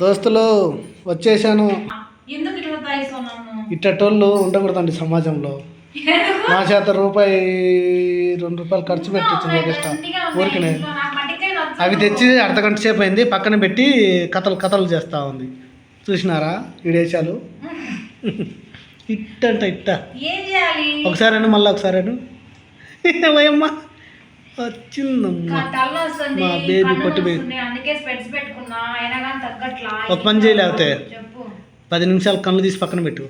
దోస్తులు వచ్చేసాను. ఇట్టటోళ్ళు ఉండకూడదండి సమాజంలో. నా చేత రూపాయి రెండు రూపాయలు ఖర్చు పెట్టించింది ఎక్స్ట్రా ఊరికినే. అవి తెచ్చి అర్ధ గంట సేపు అయింది. పక్కన పెట్టి కథలు కథలు చేస్తూ ఉంది. చూసినారా? ఇట్టంట ఇట్ట. ఏం చేయాలి? ఒకసారి మళ్ళీ ఒకసారి ఓయమ్మా వచ్చిందమ్మా మా కన్నులు పొట్టి ఒక పని చేయి లేకపోతే. చెప్పు. పది నిమిషాలు కళ్ళు తీసి పక్కన పెట్టు.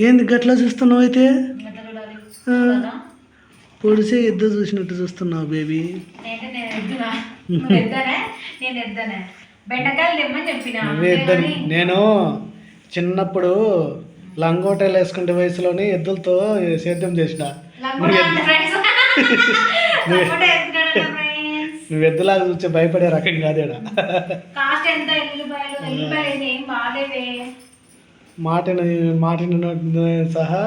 ఏంది గట్లా చూస్తున్నావు అయితే? పొడిసే ఎద్దు చూసినట్టు చూస్తున్నావు బేబీ నేను చిన్నప్పుడు లంగోటాలు వేసుకుంటే వయసులోని ఎద్దులతో సేద్యం చేసిన. నువ్వు ఎద్దు నువ్వు ఎద్దులాగా చూస్తే భయపడే రకం కాదేడా మాటని మాటని సహా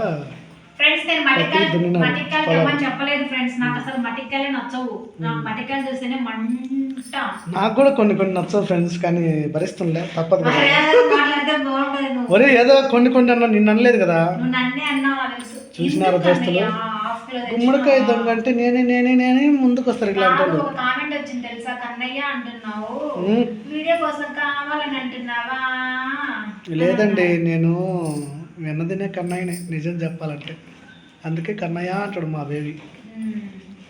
ఫ్రెండ్స్ నేను ప్రతి మటికాయలు దున్నినాను. మటికాయలు పొలం. తెమ్మని చెప్పలేదు ఫ్రెండ్స్ నాకు అసలు మటికాయలే నచ్చవు. నాకు మటికాయలు చూస్తేనే మంట. నాకు కూడా కొన్ని కొన్ని నచ్చవు ఫ్రెండ్స్ కానీ భరిస్తుండే. తప్పదు కదా మర్యాదగా మాట్లాడితే బాగుంటది నువ్వు ఒరే ఏదో కొన్ని కొన్ని అన్నా నిన్ను అనలేదు కదా? చూసినారా దోస్తులు? గుమ్మడికాయ? దొంగ అంటే నేనే నేనే నేనే ముందుకు వస్తారు ఇలాంటి నాకు వాళ్ళు. ఒక కామెంట్ వచ్చింది తెలుసా? కన్నయ్య అంటున్నావు. ఉమ్. వీడియో కోసం కావాలని అంటున్నావా? లేదండి నేను విన్నదినే కన్నయ్యనే నిజం చెప్పాలంటే. అందుకే కన్నయ్య అంటాడు మా బేబీ.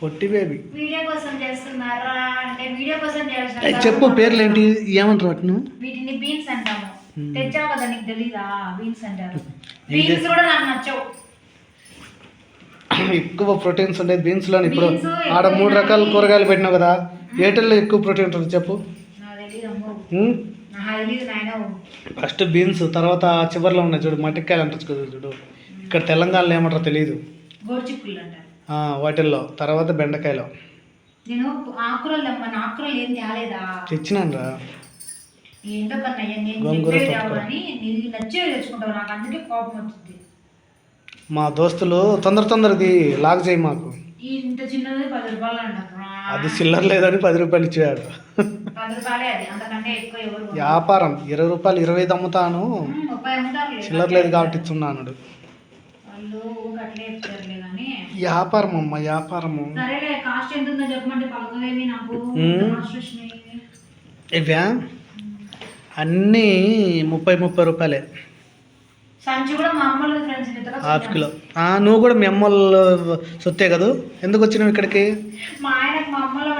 పొట్టి బేబీ వీడియో కోసం చేస్తున్నారా? అంటే వీడియో కోసం ఏయ్, చేస్తున్నారు? చెప్పు పేర్లు ఏంటి ఏమంటారు వాటిను? వీటిని బీన్స్ అంటాము. తెచ్చావు కదా నీకు తెలీదా? బీన్స్ అంటారు. ఏం బీన్స్ కూడా నాకు నచ్చవు. ఎక్కువ ప్రోటీన్స్ ఉండేది బీన్స్లో ఇప్పుడు ఆడ మూడు రకాల. కూరగాయలు పెట్టినావు కదా ఏటల్లో ఎక్కువ ప్రోటీన్ ఉంటుంది చెప్పు. ఫస్ట్ బీన్స్ తర్వాత చివరిలో ఉన్నాయి చూడు మట్టికాయలు అంటారు కదా చూడు. ఇక్కడ తెలంగాణలో ఏమంటారో తెలియదు వాటిల్లో. తర్వాత బెండకాయలు. తెచ్చినాను రా ఏంటో కన్నయ్య నేను గోంగూర చెప్పేది పట్టుకో. కావాలని నీకు నచ్చేవి తెచ్చుకుంటావు. నాకు అందుకే కోపం వచ్చింది. మా దోస్తులు తొందర తొందరది లాగ్ చేయి మాకు. ఇంత చిన్నది పది రూపాయలు అంటారు అది చిల్లర లేదని పది రూపాయలు ఇచ్చాడు పది రూపాయలే అది. అంతకంటే ఎక్కువ ఎవరు కొనరు. వ్యాపారం. ఇరవై రూపాయలు ఇరవై ఐదు అమ్ముతాను. ముప్పై. చిల్లర లేదు కాబట్టి ఇస్తున్నాను వాళ్ళు ఊరికే అట్లే చెప్తారులే కానీ. వ్యాపారం అమ్మ వ్యాపారము. సరేలే కాస్ట్ ఎంత ఉందో చెప్పమంటే పలకవేమి నాకు. ఉమ్. కాస్ట్ వచ్చినాయి. ఇవ్యా అన్నీ ముప్పై ముప్పై రూపాయలే. అమ్మలు హాఫ్ కిలో నువ్వు కూడా మీ అమ్మోళ్ళు సొత్తే కదూ? ఎందుకు వచ్చినావు ఇక్కడికి? అమ్మలో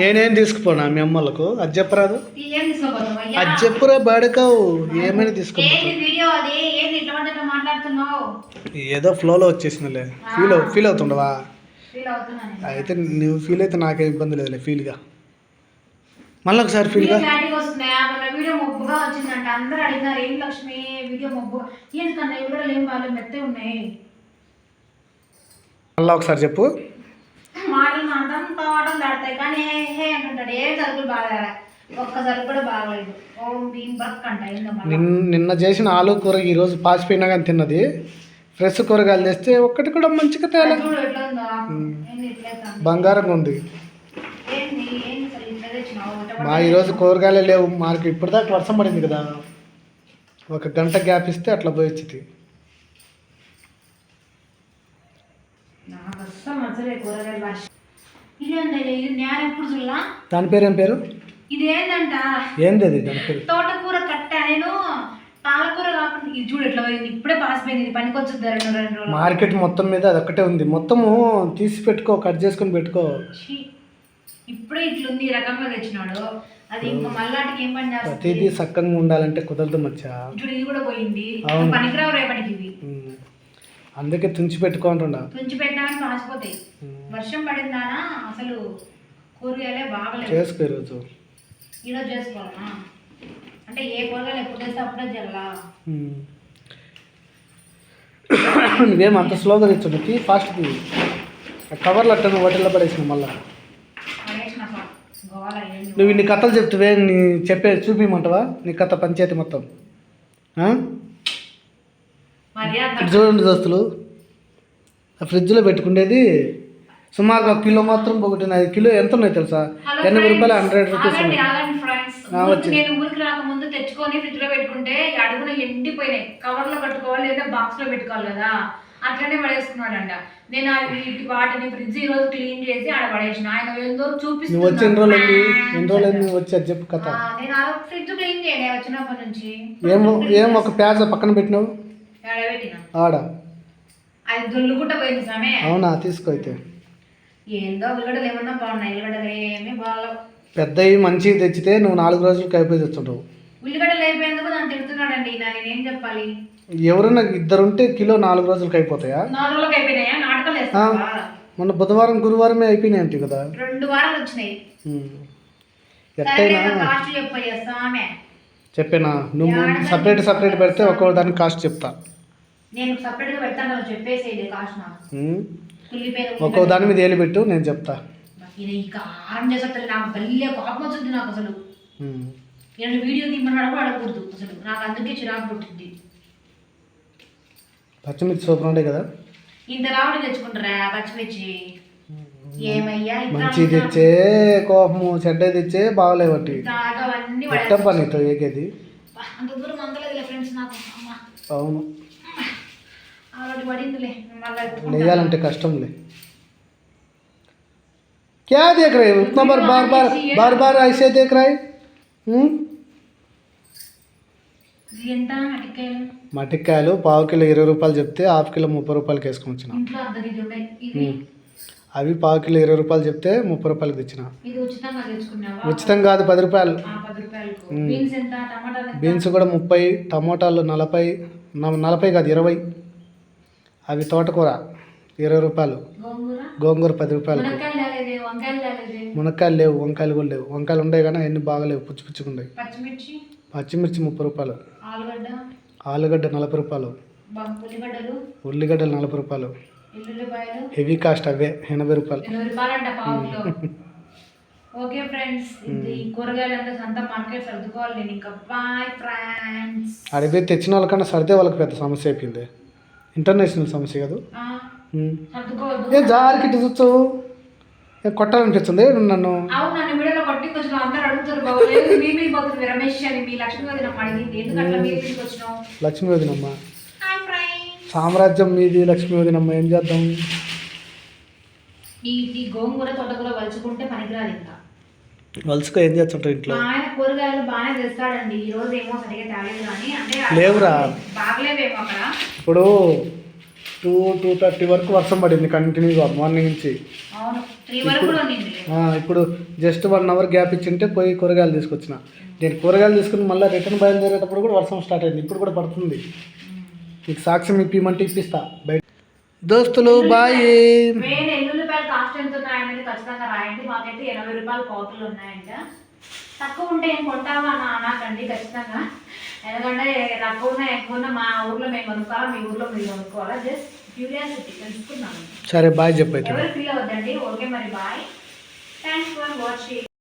నేనేం తీసుకుపోనా మీ అమ్మలకు అది చెప్పరాదు? అది చెప్పురా బాడకావు. ఏమైనా తీసుకో ఏదో ఫ్లోలో వచ్చేసినలే ఫీల్ ఫీల్ అవుతుండవా? అయితే నువ్వు ఫీల్ అయితే నాకేం ఇబ్బంది లేదులే ఫీల్గా మళ్ళీ ఒకసారి ఫీల్గా వీడియో మొబ్బుగా వచ్చిందంట. అందరూ అడిగినారు ఏం లక్ష్మి? వీడియో మొబ్బు ఎందుకన్నా? ఏం మెత్తగా ఉన్నాయి. మళ్ళీ ఒకసారి చెప్పు. మాటలు మాత్రం పాటలు దాడతాయి కానీ హే అంటుంటాడు. ఏ సరుకులు బాగా కూడా బాగలేదు. ఓం భీం బక్ అంట. నిన్న చేసిన ఆలు కూర ఈరోజు పాసిపోయినా కానీ తిన్నది. ఫ్రెష్ కూరగాయలు తెస్తే ఒక్కటి కూడా మంచిగా తేలే? బంగారంగా ఉంది. మా ఈరోజు కూరగాయలే లేవు. మాకు ఇప్పటిదాకా వర్షం పడింది కదా. ఒక గంట గ్యాప్ ఇస్తే అట్లా పోయి వచ్చింది దాని పేరు ఏం పేరు? ఇది ఏందంట ఏంది అది దాని పేరు? తోటకూర కట్ట నేను. పాలకూర కాకుండా ఇది చూడు ఎట్లా పోయింది. ఇప్పుడే పాసిపోయింది ఇది పనికొచ్చుద్ది రెండు రెండు రోజులు. మార్కెట్ మొత్తం మీద అది ఒక్కటే ఉంది. మొత్తము తీసి పెట్టుకో కట్ చేసుకొని పెట్టుకో. ఛీ, ఇప్పుడే ఇట్లుంది. ఈ రకంగా తెచ్చినాడు. అది ఇంకా మళ్ళాటికి ఏం పని చేస్తుంది? ప్రతిదీ సక్కంగా ఉండాలంటే కుదరదు మచ్చా. చూడు ఇది కూడా పోయింది. అవును. పనికిరావు రేపటికి ఇవి ఉమ్. అందుకే తుంచి పెట్టుకుంటుండా తుంచి పెట్టడానికి పాసిపోతాయి వర్షం పడిందానా అసలు కూరగాయలే బాగలేదు చేసుకో ఈరోజు. ఈరోజు అంటే ఏ కూరగాయలు ఎప్పుడు తెస్తే అప్పుడే జల్లా. నువ్వేం అంత స్లోగా తెచ్చుండకి ఫాస్ట్ తీ కవర్లు అట్ట నువ్వు వాటిల్లో పడేసిన మళ్ళా నువ్వు ఇన్ని కథలు చెప్తావే నీ చెప్పే చూపిమంటావా? నీ కథ పంచాయతీ మొత్తం. చూడండి దోస్తులు. ఆ ఫ్రిడ్జ్లో పెట్టుకునేది సుమారుగా ఒక కిలో మాత్రం ఒకటి ఐదు కిలో ఎంత ఉన్నాయి తెలుసా ఎనభై. రూపాయలు హండ్రెడ్ రూపీస్ ఉన్నాయి. రాకముందు తెచ్చుకొని ఫ్రిడ్జ్లో పెట్టుకుంటే ఈ అడుగున ఎండిపోయినాయి. కవర్లో కట్టుకోవాలి లేదా బాక్స్లో పెట్టుకోవాలి కదా. అట్లనే పడేసుకున్నాడంట. నేను వీటి వాటిని ఫ్రిడ్జ్ ఈ రోజు క్లీన్ చేసి ఆడ పడేసిన. ఆయన ఏందో కథ. నేను ఆ ఫ్రిడ్జ్ క్లీన్ చేయలే వచ్చినప్పటి నుంచి. ఏం ఒక ప్యాజ్ పక్కన పెట్టినావు? ఆడ. అది దొల్లుకుంట పోయింది సమే. అవునా తీసుకో అయితే. ఏందో ఉల్లిగడ్డలు ఏమన్నా బాగున్నాయి. ఉల్లిగడ్డలు ఏమీ బాగాలేవు. పెద్దవి మంచివి తెచ్చితే నువ్వు నాలుగు రోజులకి అయిపోయి తెచ్చుంటావు. ఉల్లిగడ్డలు అయిపోయేందుకు నన్ను తిడుతున్నాడండి నా నేనేం చెప్పాలి? ఎవరైనా ఇద్దరు ఉంటే కిలో నాలుగు రోజులకి అయిపోతాయా? నాలుగు రోజులకు అయిపోయినాయా? నాటకాలు వేస్తావా? మొన్న బుధవారం గురువారమే అయిపోయినాయి అంటే కదా. రెండు వారాలు వచ్చినాయి. ఎట్టయినా కాస్ట్ చెప్పేనా? నువ్వు సపరేట్ సపరేట్ పెడితే ఒక్కో దానికి కాస్ట్ చెప్తా. నేను పెడతాను చెప్పేసేది కాస్ట్ ఒక్కో దాని మీద ఏలు పెట్టు నేను చెప్తా. ఇది ఈ కారం చేసేటప్పుడు నాకు బల్లే కోపం వచ్చింది నాకు అసలు. ఉమ్. నేను వీడియో తీయమని కూడా అడగకూడదు అసలు నాకు అందుకే చిరాకు పుట్టింది పచ్చిమిర్చి సూపర్ ఉండే కదా ఇంత రావడం తెచ్చుకుంటారా పచ్చిమిర్చి ఏమయ్యా ఇంత మంచి తెచ్చే కోపము చెడ్డ తెచ్చే బాగలేవటి తాగవన్నీ ఎట్టం పని నీతో ఏకేది అంత దూరం అందలేదులే ఫ్రెండ్స్ నాకు అమ్మ అవును ఆల్రెడీ పడిందిలే మళ్ళీ లేయాలంటే కష్టంలే क्या देख रहे हो उतना बार बार बार बार बार ऐसे देख रहे हम्म? ఎంత అటికాయలు మటికాయలు పావు కిలో ఇరవై రూపాయలు చెప్తే హాఫ్ కిలో ముప్పై రూపాయలకి వేసుకొని వచ్చిన. ఇంట్లో అర్ధ కేజీ ఉన్నాయి ఇది ఉమ్. అవి పావు కిలో ఇరవై రూపాయలు చెప్తే ముప్పై రూపాయలకి తెచ్చిన. ఇది ఉచితంగా తెచ్చుకున్నావా? ఉచితం కాదు పది రూపాయలు. ఆ, పది రూపాయలకు. బీన్స్ ఎంత? టమాటాలు ఎంత? బీన్స్ కూడా ముప్పై టమోటాలు నలభై న- నలభై కాదు ఇరవై. అవి తోటకూర ఇరవై రూపాయలు. గోంగూర? గోంగూర పది రూపాయలు మునక్కాయలు వంకాయలు లేవు వంకాయలు కూడా లేవు. వంకాయలు ఉన్నాయి కానీ అన్ని బాగలేవు పుచ్చి పుచ్చిగా ఉన్నాయి పచ్చిమిర్చి? పచ్చిమిర్చి ముప్పై రూపాయలు. ఆలుగడ్డ. ఆలుగడ్డ నలభై రూపాయలు. ఉల్లిగడ్డలు. ఉల్లిగడ్డలు నలభై రూపాయలు. హెవీ కాస్ట్ అవే ఎనభై రూపాయలు. ఓకే ఫ్రెండ్స్ ఇది కూరగాయలు అంతా సంత మార్కెట్ సర్దుకోవాలి నేను ఇంకా. బాయ్ ఫ్రెండ్స్ అడిగిపోయి తెచ్చిన వాళ్ళకన్నా సర్దే వాళ్ళకి పెద్ద సమస్య అయిపోయింది. ఇంటర్నేషనల్ సమస్య కాదు. ఏ జారికి ఏ కొట్టాలనిపిస్తుంది? నన్ను? అందరు అడుగుతారు బాగోలేదు మీ పోతుంది రమేష్ అని మీ లక్ష్మీ వదిన అడిగింది. మీ వచ్చినావు? లక్ష్మీ వదినమ్మ ఫ్రెండ్స్ సామ్రాజ్యం మీది లక్ష్మీ వదినమ్మ ఏం చేద్దాం? ఈ ఈ గోంగూర తోటకూర వలుచుకుంటే పనికిరాదు ఇంకా. ఏం చేస్తుంటావు ఇంట్లో? మా ఆయన కూరగాయలు బాగానే తెస్తాడండి. ఈ రోజు ఏమో సరిగా తేలేదు కానీ అంటే లేవురా. బాగలేవేమో అక్కడ. ఇప్పుడు టూ టూ థర్టీ వరకు వర్షం పడింది కంటిన్యూగా మార్నింగ్ నుంచి. అవును. ఇప్పుడు జస్ట్ వన్ అవర్ గ్యాప్ ఇచ్చింటే పోయి కూరగాయలు తీసుకొచ్చిన. నేను కూరగాయలు తీసుకుని మళ్ళీ రిటర్న్ బయలుదేరేటప్పుడు కూడా వర్షం స్టార్ట్ అయింది. ఇప్పుడు కూడా పడుతుంది. మీకు సాక్ష్యం ఇప్పిమంటే ఇప్పిస్తా. బయట దోస్తులు బాయ్ మెయిన్ ఎల్లుల్లిపాయలు కాస్ట్ ఎంత ఉన్నాయనేది ఖచ్చితంగా రాయండి. మాకైతే ఎనభై రూపాయలు పావులు ఉన్నాయంట. తక్కువ ఉంటే ఏం కొంటావా అని అనకండి ఖచ్చితంగా. ఎందుకంటే తక్కువ ఎక్కువ మా ఊర్లో మేము కొనుక్కోవాలా మీ ఊర్లో మీరు కొనుక్కోవాలా. జస్ట్ క్యూరియాసిటీ తెలుసుకున్నాను సరే బాయ్ చెప్పైతే ఎవరు ఫీల్ అవ్వద్దండి ఓకే మరి బాయ్ థ్యాంక్స్ ఫర్ వాచింగ్